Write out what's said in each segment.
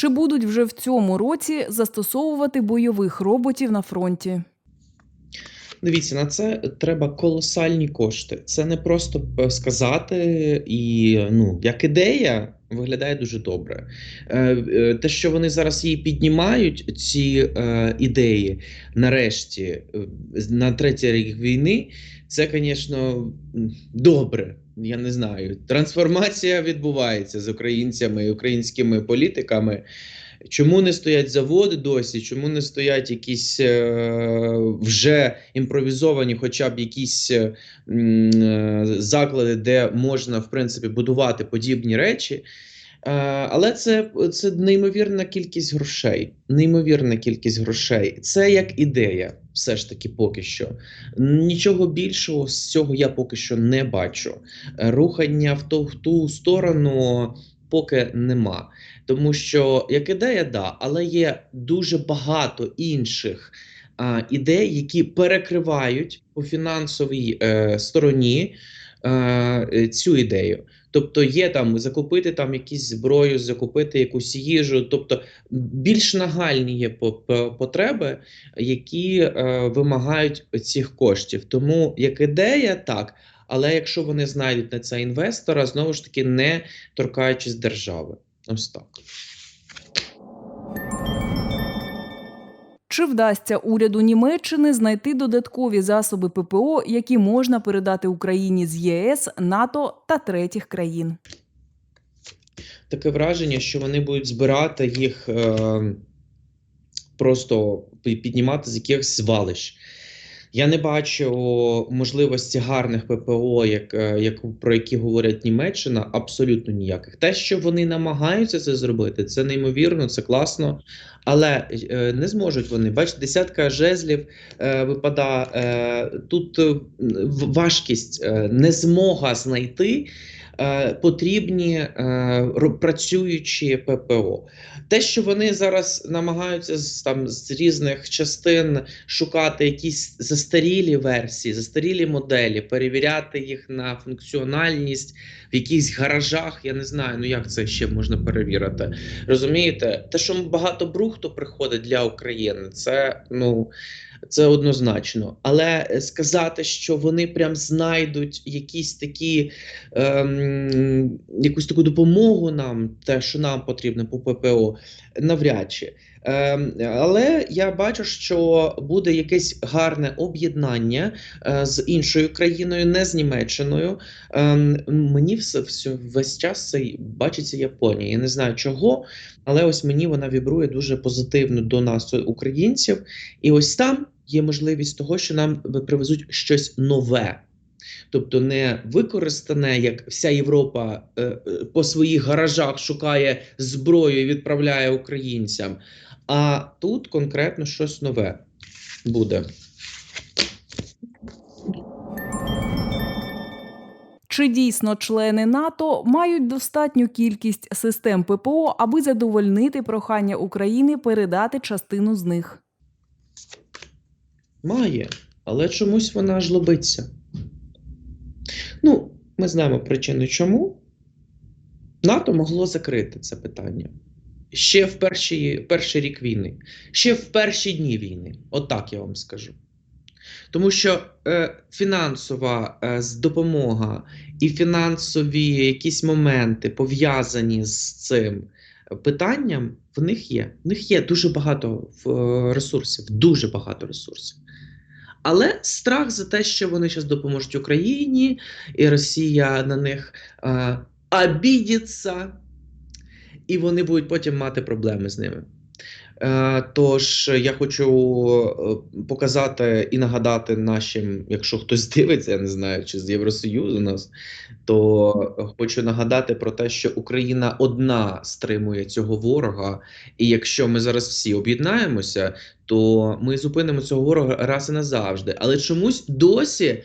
Чи будуть вже в цьому році застосовувати бойових роботів на фронті? Дивіться, на це треба колосальні кошти. Це не просто е, сказати, і ну, як ідея виглядає дуже добре. Е, е, Те, що вони зараз її піднімають, ці ідеї, нарешті, на третій рік війни, це, звісно, добре. Я не знаю. Трансформація відбувається з українцями і українськими політиками. Чому не стоять заводи досі? Чому не стоять якісь е, вже імпровізовані, хоча б якісь е, е, заклади, де можна в принципі будувати подібні речі? Е, але це, це неймовірна кількість грошей. Неймовірна кількість грошей. Це як ідея, все ж таки, поки що. Нічого більшого з цього я поки що не бачу. Е, Рухання в ту, в ту сторону поки нема. Тому що як ідея, да, але є дуже багато інших а, ідей, які перекривають по фінансовій е, стороні е, цю ідею. Тобто є там закупити там якісь зброю, закупити якусь їжу, тобто більш нагальні є по- по- потреби, які е, вимагають цих коштів. Тому як ідея, так. Але якщо вони знайдуть на це інвестора, знову ж таки не торкаючись держави. Ось так. Чи вдасться уряду Німеччини знайти додаткові засоби ППО, які можна передати Україні з ЄС, НАТО та третіх країн? Таке враження, що вони будуть збирати їх е, просто піднімати з якихось звалищ. Я не бачу можливості гарних ППО, як, е, як про які говорять Німеччина, абсолютно ніяких. Те, що вони намагаються це зробити, це неймовірно, це класно, але е, не зможуть вони. Бачите, десятка жезлів е, випадає. Е, тут е, важкість, е, незмога знайти потрібні е, працюючі ППО. Те, що вони зараз намагаються там з різних частин шукати якісь застарілі версії, застарілі моделі, перевіряти їх на функціональність в якихось гаражах. Я не знаю, ну як це ще можна перевірити. Розумієте, те, що багато брухту приходить для України, це ну. Це однозначно, але е, сказати, що вони прям знайдуть якісь такі ем, якусь таку допомогу нам, те, що нам потрібно по ППО, навряд чи. Ем, але я бачу, що буде якесь гарне об'єднання е, з іншою країною, не з Німеччиною. Ем, мені все, все весь час це бачиться Японія. Я не знаю чого, але ось мені вона вібрує дуже позитивно до нас, українців. І ось там є можливість того, що нам привезуть щось нове. Тобто не використане, як вся Європа е, е, по своїх гаражах шукає зброю і відправляє українцям. А тут конкретно щось нове буде. Чи дійсно члени НАТО мають достатню кількість систем ППО, аби задовольнити прохання України передати частину з них? Має, але чомусь вона жлобиться. Ну, ми знаємо причини чому. НАТО могло закрити це питання ще в перший, перший рік війни, ще в перші дні війни. Отак я вам скажу. Тому що е, фінансова е, допомога і фінансові якісь моменти пов'язані з цим питанням, в них є. В них є дуже багато е, ресурсів, дуже багато ресурсів. Але страх за те, що вони зараз допоможуть Україні, і Росія на них е, обідеться, і вони будуть потім мати проблеми з ними. Е, Тож я хочу е, показати і нагадати нашим, якщо хтось дивиться, я не знаю, чи з Євросоюзу нас, то хочу нагадати про те, що Україна одна стримує цього ворога. І якщо ми зараз всі об'єднаємося, то ми зупинимо цього ворога раз і назавжди. Але чомусь досі е,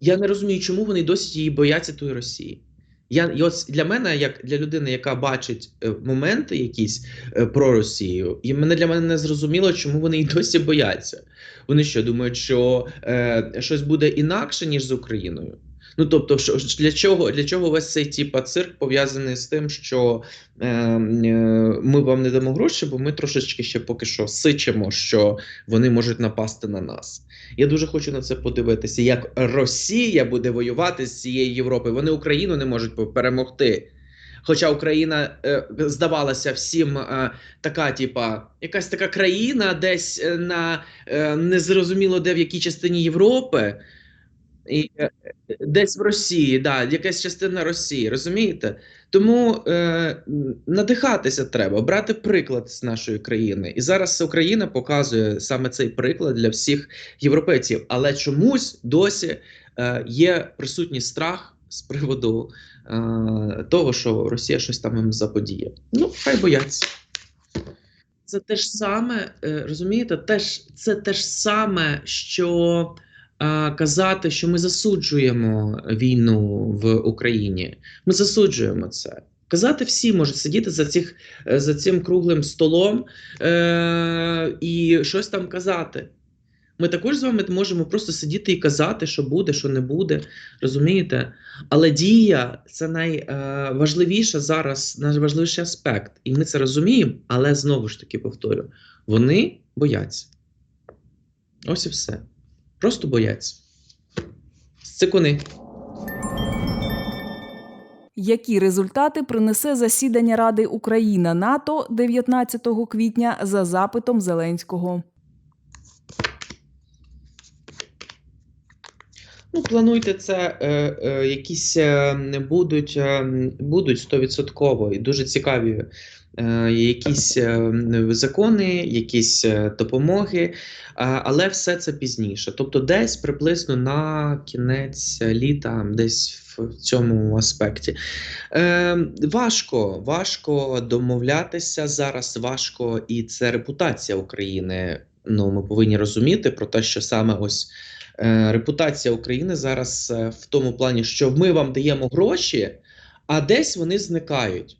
я не розумію, чому вони досі її бояться тої Росії. Я і ось для мене, як для людини, яка бачить е, моменти якісь е, про Росію, і мене для мене не зрозуміло, чому вони і досі бояться. Вони що думають, що е, щось буде інакше ніж з Україною? Ну тобто, що для чого для чого весь цей типа цирк пов'язаний з тим, що е, е, ми вам не дамо гроші, бо ми трошечки ще поки що сичимо, що вони можуть напасти на нас. Я дуже хочу на це подивитися, як Росія буде воювати з цієї Європи. Вони Україну не можуть перемогти. Хоча Україна е, здавалася всім е, така, типа, якась така країна, десь е, на е, незрозуміло де в якій частині Європи, і е, десь в Росії, да, якась частина Росії, розумієте? Тому е, надихатися треба, брати приклад з нашої країни. І зараз Україна показує саме цей приклад для всіх європейців. Але чомусь досі е, є присутній страх з приводу е, того, що Росія щось там їм заподіє. Ну, хай бояться. Це те ж саме, е, розумієте, теж, це те ж саме, що казати, що ми засуджуємо війну в Україні. Ми засуджуємо це. Казати всі можуть сидіти за, цих, е, за цим круглим столом е, і щось там казати. Ми також з вами можемо просто сидіти і казати, що буде, що не буде. Розумієте? Але дія це найважливіше зараз, найважливіший аспект. І ми це розуміємо, але знову ж таки повторю: вони бояться. Ось і все. Просто бояться. Цикуни. Які результати принесе засідання Ради Україна НАТО 19 квітня за запитом Зеленського? Ну, плануйте це, е, е, якісь е, будуть, е, будуть стовідсотково і дуже цікаві якісь е, закони, якісь е, допомоги, е, але все це пізніше. Тобто, десь приблизно на кінець літа, десь в цьому аспекті. Е, важко, важко домовлятися зараз, важко, і це репутація України. Ну, ми повинні розуміти про те, що саме ось е, репутація України зараз е, в тому плані, що ми вам даємо гроші, а десь вони зникають.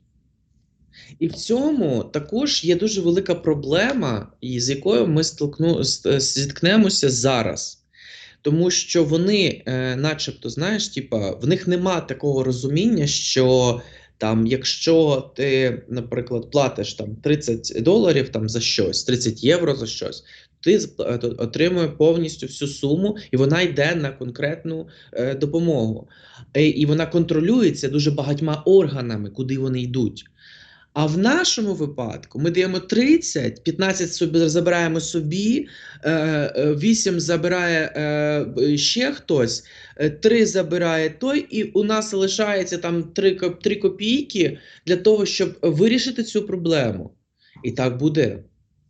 І в цьому також є дуже велика проблема, з якою ми столкну, зіткнемося зараз. Тому що вони, е, начебто, знаєш, типа, в них нема такого розуміння, що там, якщо ти, наприклад, платиш там 30 доларів там за щось, 30 євро за щось, ти е, отримує повністю всю суму, і вона йде на конкретну е, допомогу. Е, і вона контролюється дуже багатьма органами, куди вони йдуть. А в нашому випадку ми даємо 30, 15 собі забираємо собі, е, е, 8 забирає е, ще хтось, 3 забирає той, і у нас лишається там 3, 3 копійки для того, щоб вирішити цю проблему. І так буде.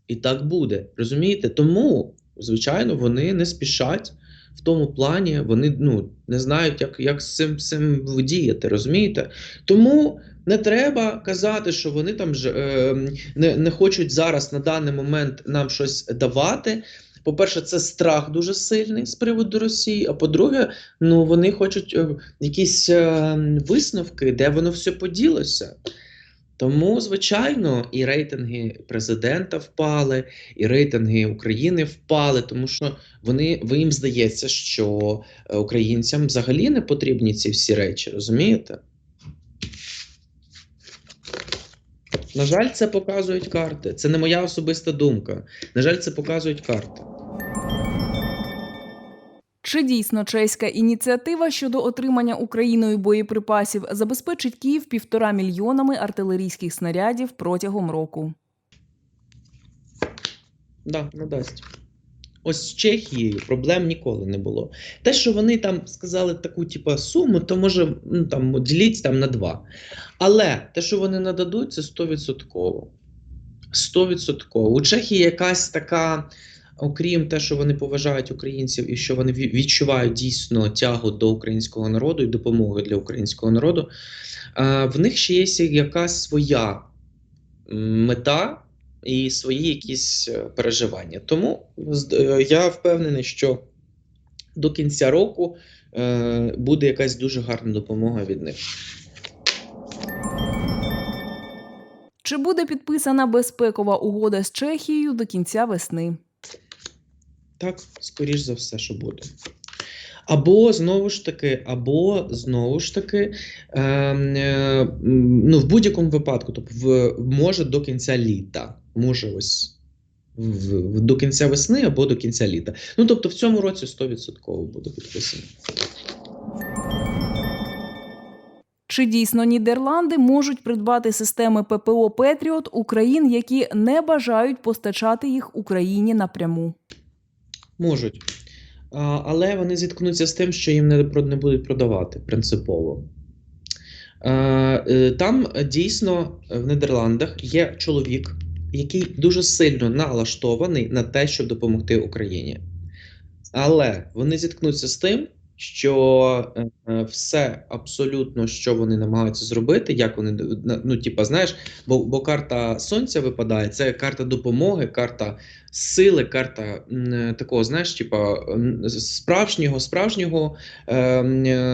І так буде. Розумієте? Тому, звичайно, вони не спішать в тому плані, вони ну, не знають, як, як з цим, цим діяти, розумієте? Тому не треба казати, що вони там ж е, не, не хочуть зараз на даний момент нам щось давати. По-перше, це страх дуже сильний з приводу Росії. А по-друге, ну вони хочуть е, якісь е, висновки, де воно все поділося. Тому, звичайно, і рейтинги президента впали, і рейтинги України впали, тому що вони ви їм здається, що е, українцям взагалі не потрібні ці всі речі, розумієте? На жаль, це показують карти. Це не моя особиста думка. На жаль, це показують карти. Чи дійсно чеська ініціатива щодо отримання Україною боєприпасів забезпечить Київ півтора мільйонами артилерійських снарядів протягом року? Да, надасть. Ось з Чехією проблем ніколи не було. Те, що вони там сказали таку, типу, суму, то може ну, там, діліть там на два. Але те, що вони нададуть, це 100%. 100%. У Чехії якась така, окрім те, що вони поважають українців і що вони відчувають дійсно тягу до українського народу і допомоги для українського народу, е, в них ще є якась своя мета і свої якісь е, переживання. Тому е, я впевнений, що до кінця року буде якась дуже гарна допомога від них. Чи буде підписана безпекова угода з Чехією до кінця весни? Так, скоріш за все, що буде. Або знову ж таки, або знову ж таки, е, е, ну, в будь-якому випадку, тобто в, може до кінця літа, може ось в, в- до кінця весни або до кінця літа. Ну тобто в цьому році 100% буде підписано. Чи дійсно Нідерланди можуть придбати системи ППО Петріот у країн, які не бажають постачати їх Україні напряму? Можуть. Але вони зіткнуться з тим, що їм не, будуть продавати принципово. Е, там дійсно в Нідерландах є чоловік, який дуже сильно налаштований на те, щоб допомогти Україні. Але вони зіткнуться з тим, що е, все абсолютно, що вони намагаються зробити, як вони ну, типа, знаєш, бо, бо карта сонця випадає, це карта допомоги, карта сили, карта е, такого, знаєш, типа справжнього, справжнього е, е,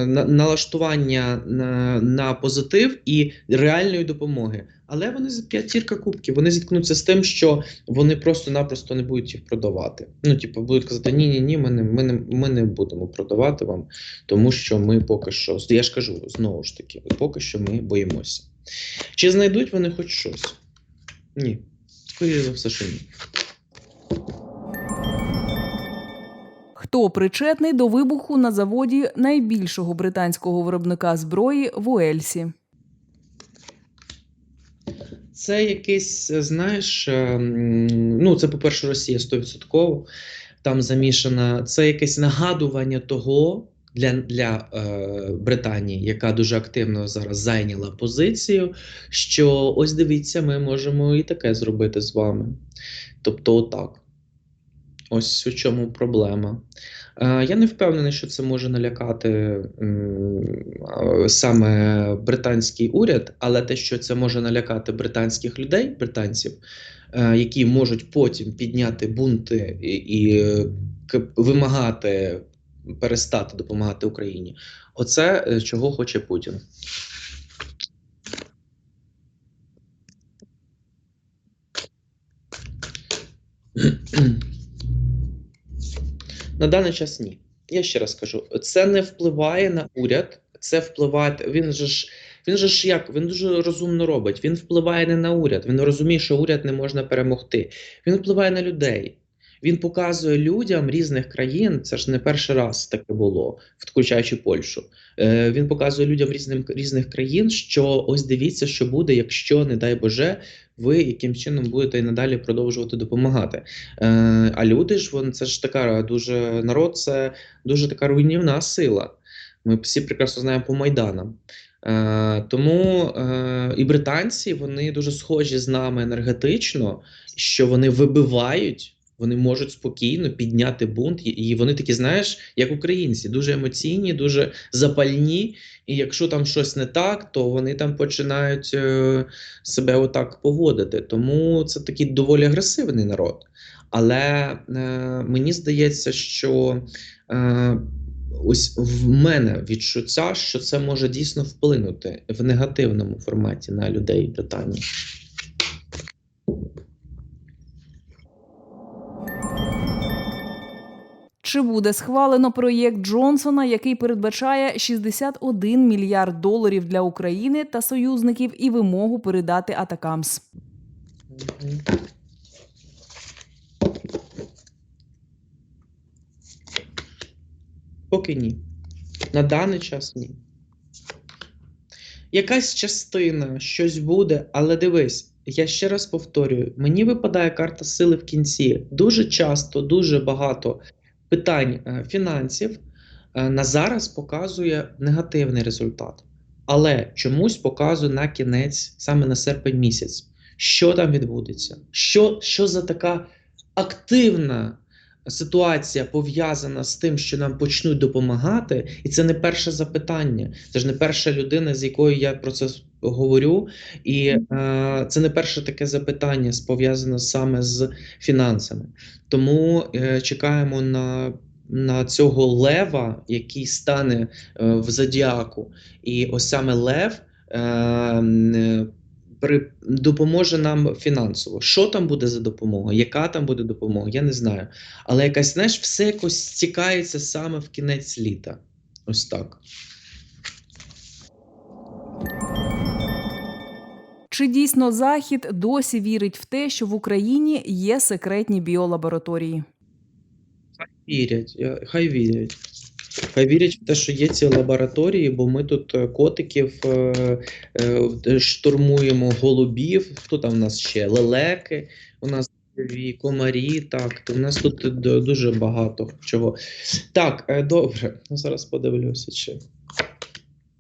на- налаштування на, на позитив і реальної допомоги. Але вони з п'ятірка кубків, вони зіткнуться з тим, що вони просто-напросто не будуть їх продавати. Ну, типу, будуть казати: ні, ні, ні, ми не, ми, не, ми не будемо продавати вам, тому що ми поки що, я ж кажу, знову ж таки, поки що ми боїмося. Чи знайдуть вони хоч щось? Ні. Скоріше за все, що ні. Хто причетний до вибуху на заводі найбільшого британського виробника зброї в Уельсі? Це якийсь, е, знаєш, ем, ну, це, по-перше, Росія 100%. Там замішана. Це якесь нагадування того для, для е, Британії, яка дуже активно зараз зайняла позицію, що ось дивіться, ми можемо і таке зробити з вами. Тобто, отак. Ось у чому проблема. Е, Я не впевнений, що це може налякати саме британський уряд, але те, що це може налякати британських людей, британців, е, які можуть потім підняти бунти і, е, вимагати перестати допомагати Україні. Оце чого хоче Путін. На даний час ні. Я ще раз кажу, це не впливає на уряд, це впливає. Він же ж він же ж як він дуже розумно робить. Він впливає не на уряд. Він розуміє, що уряд не можна перемогти. Він впливає на людей. Він показує людям різних країн. Це ж не перший раз таке було, включаючи Польщу. Е, він показує людям різним різних країн, що ось дивіться, що буде, якщо, не дай Боже, ви яким чином будете і надалі продовжувати допомагати. Е, а люди ж вони це ж така дуже народ, це дуже така руйнівна сила. Ми всі прекрасно знаємо по майданам. Е, тому е, і британці вони дуже схожі з нами енергетично, що вони вибивають. Вони можуть спокійно підняти бунт, і- вони такі, знаєш, як українці, дуже емоційні, дуже запальні. І якщо там щось не так, то вони там починають е, себе отак поводити. Тому це такий доволі агресивний народ. Але е, мені здається, що е, ось в мене відчуття, що це може дійсно вплинути в негативному форматі на людей Британії. Чи буде схвалено проєкт Джонсона, який передбачає 61 мільярд доларів для України та союзників і вимогу передати Атакамс? Поки ні. На даний час ні. Якась частина, щось буде, але дивись, я ще раз повторюю: мені випадає карта сили в кінці. Дуже часто, дуже багато питань е, фінансів е, на зараз показує негативний результат. Але чомусь показує на кінець, саме на серпень місяць. Що там відбудеться? Що, що за така активна ситуація пов'язана з тим, що нам почнуть допомагати, і це не перше запитання. Це ж не перша людина, з якою я про це говорю, і е, це не перше таке запитання пов'язане саме з фінансами. Тому е, чекаємо на. На цього лева, який стане е, в зодіаку, і ось саме лев е, е, при, допоможе нам фінансово. Що там буде за допомога? Яка там буде допомога? Я не знаю. Але якась, знаєш, все якось стікається саме в кінець літа. Ось так. Чи дійсно Захід досі вірить в те, що в Україні є секретні біолабораторії? Вірять, хай вірять. Вірять в те, що є ці лабораторії, бо ми тут е, котиків е, е, штурмуємо, голубів. Хто там в нас ще? Лелеки, у нас комарі. Так, то в нас тут дуже багато чого. Так, добре. Ну, зараз подивлюся, чи.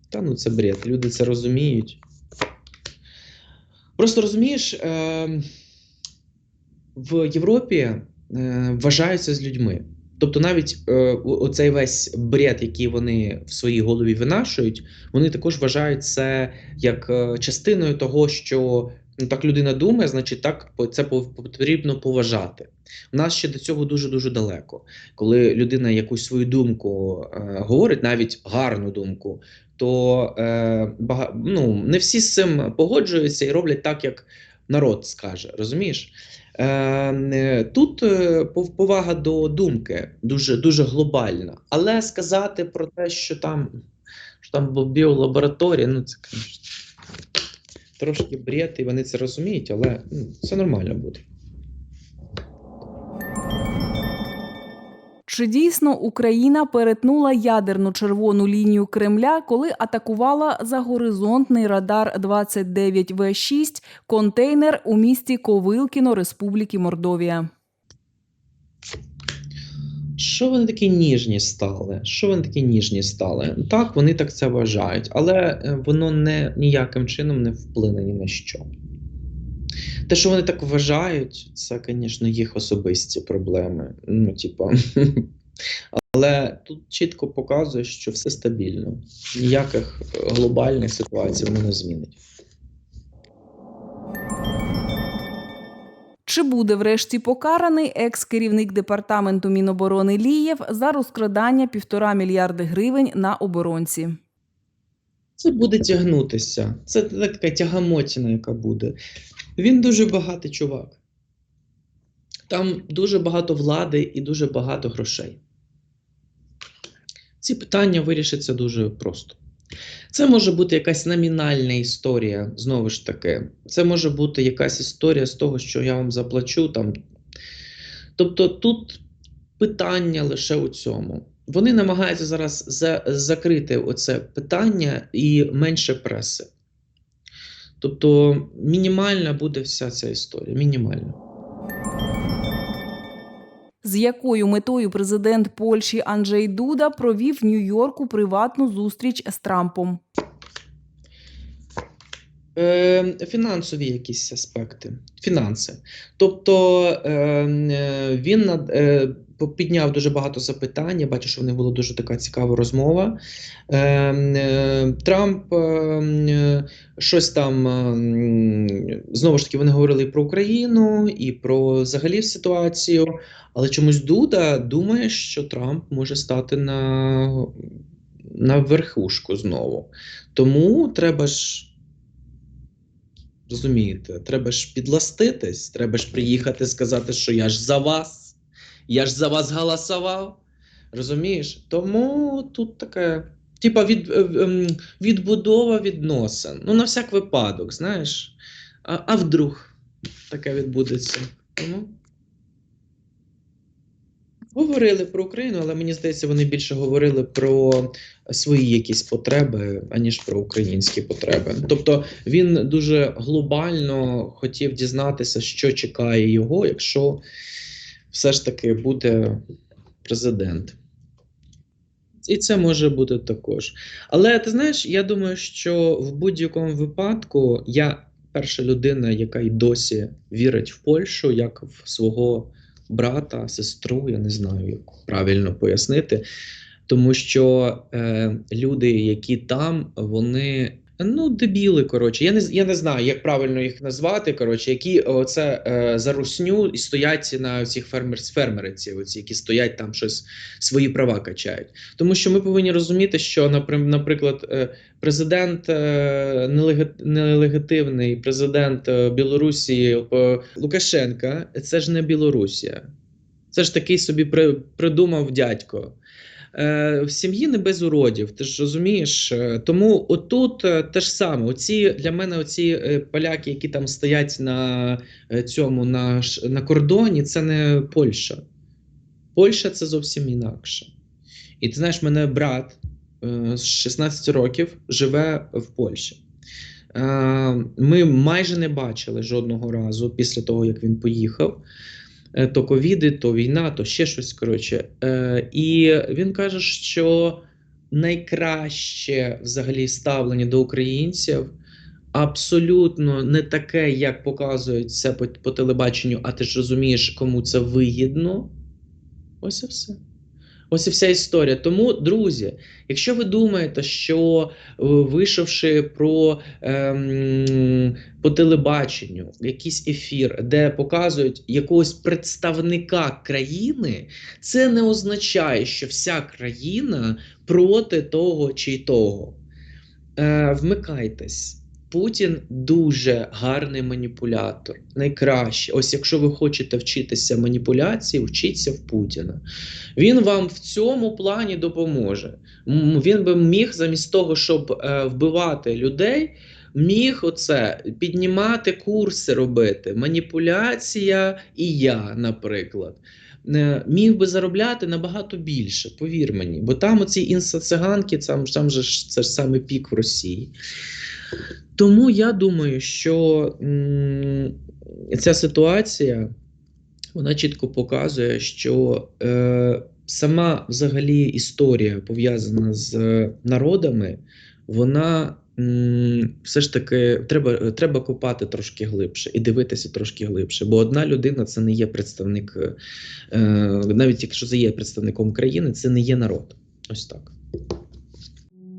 Та ну це бред. Люди це розуміють. Просто розумієш, е, в Європі вважаються з людьми. Тобто навіть е, оцей весь бред, який вони в своїй голові винашують, вони також вважають це як е, частиною того, що ну, так людина думає, значить так це потрібно поважати. У нас ще до цього дуже дуже далеко. Коли людина якусь свою думку е, говорить, навіть гарну думку, то е, бага, ну, не всі з цим погоджуються і роблять так, як народ скаже. Розумієш? Е, е, Тут е, повага до думки дуже, дуже глобальна. Але сказати про те, що там, що там біолабораторія, ну це трошки бред, і вони це розуміють, але ну, це нормально буде. Чи дійсно Україна перетнула ядерну червону лінію Кремля, коли атакувала загоризонтний радар 29 В 6 контейнер у місті Ковилкіно Республіки Мордовія? Що вони такі ніжні стали? Що вони такі ніжні стали? Так, вони так це вважають, але е, воно не ніяким чином не вплине ні на що. Те, що вони так вважають, це, звісно, їх особисті проблеми. Ну, типа. Але тут чітко показує, що все стабільно. Ніяких глобальних ситуацій воно не змінить. Чи буде врешті покараний екс-керівник департаменту Міноборони Лієв за розкрадання півтора мільярди гривень на оборонці? Це буде тягнутися. Це така тягамотіна, яка буде. Він дуже багатий чувак. Там дуже багато влади і дуже багато грошей. Ці питання вирішаться дуже просто. Це може бути якась номінальна історія, знову ж таки. Це може бути якась історія з того, що я вам заплачу. Там. Тобто тут питання лише у цьому. Вони намагаються зараз за, закрити оце питання і менше преси. Тобто мінімальна буде вся ця історія. Мінімальна. З якою метою президент Польщі Анджей Дуда провів в Нью-Йорку приватну зустріч з Трампом? Е, фінансові якісь аспекти, фінанси. Тобто е, е, він підняв дуже багато запитань. Я бачу, що в них була дуже така цікава розмова. Трамп щось там знову ж таки вони говорили і про Україну, і про взагалі ситуацію. Але чомусь Дуда думає, що Трамп може стати на, на верхушку знову. Тому треба ж. Розумієте, треба ж підластитись, треба ж приїхати сказати, що я ж за вас, я ж за вас голосував. Розумієш? Тому тут таке, типа від, е, ем, відбудова відносин. Ну, на всяк випадок, знаєш. А, а вдруг таке відбудеться. Тому говорили про Україну, але мені здається, вони більше говорили про свої якісь потреби, аніж про українські потреби. Тобто він дуже глобально хотів дізнатися, що чекає його, якщо все ж таки буде президент. І це може бути також. Але ти знаєш, я думаю, що в будь-якому випадку я перша людина, яка й досі вірить в Польщу, як в свого брата, сестру, я не знаю, як правильно пояснити. Тому що е, люди, які там, вони Ну, дебіли, коротше. Я не, я не знаю, як правильно їх назвати, коротше, які оце е, за русню і стоять на цих фермер, фермериці, оці, які стоять там щось свої права качають. Тому що ми повинні розуміти, що, наприклад, е, президент е, нелегітимний президент е, Білорусі е, Лукашенка, це ж не Білорусія. Це ж такий собі при, придумав дядько. Е, в сім'ї не без уродів, ти ж розумієш. Е, Тому отут е, те ж саме. Оці для мене оці поляки, які там стоять на цьому на, на кордоні, це не Польща. Польща це зовсім інакше. І ти знаєш, мене брат з 16 років живе в Польщі. Ми майже не бачили жодного разу після того, як він поїхав. Е, То ковіди, то війна, то ще щось. Коротше. Е, І він каже, що найкраще взагалі ставлення до українців абсолютно не таке, як показують це по, по телебаченню, а ти ж розумієш, кому це вигідно. Ось і все. Ось і вся історія. Тому, друзі, якщо ви думаєте, що е, вийшовши про ем, по телебаченню якийсь ефір, де показують якогось представника країни, це не означає, що вся країна проти того чи того. Е, вмикайтесь. Путін дуже гарний маніпулятор, найкраще. Ось якщо ви хочете вчитися маніпуляції, вчіться в Путіна. Він вам в цьому плані допоможе. Він би міг замість того, щоб е, вбивати людей, міг оце піднімати курси робити. Маніпуляція і я, наприклад. Е, Міг би заробляти набагато більше, повір мені. Бо там оці інстациганки, там, там же це ж саме пік в Росії. Тому я думаю, що ця ситуація вона чітко показує, що е, сама взагалі історія пов'язана з е, народами, вона все ж таки треба, треба копати трошки глибше і дивитися трошки глибше. Бо одна людина це не є представник, е, навіть якщо це є представником країни, це не є народ. Ось так.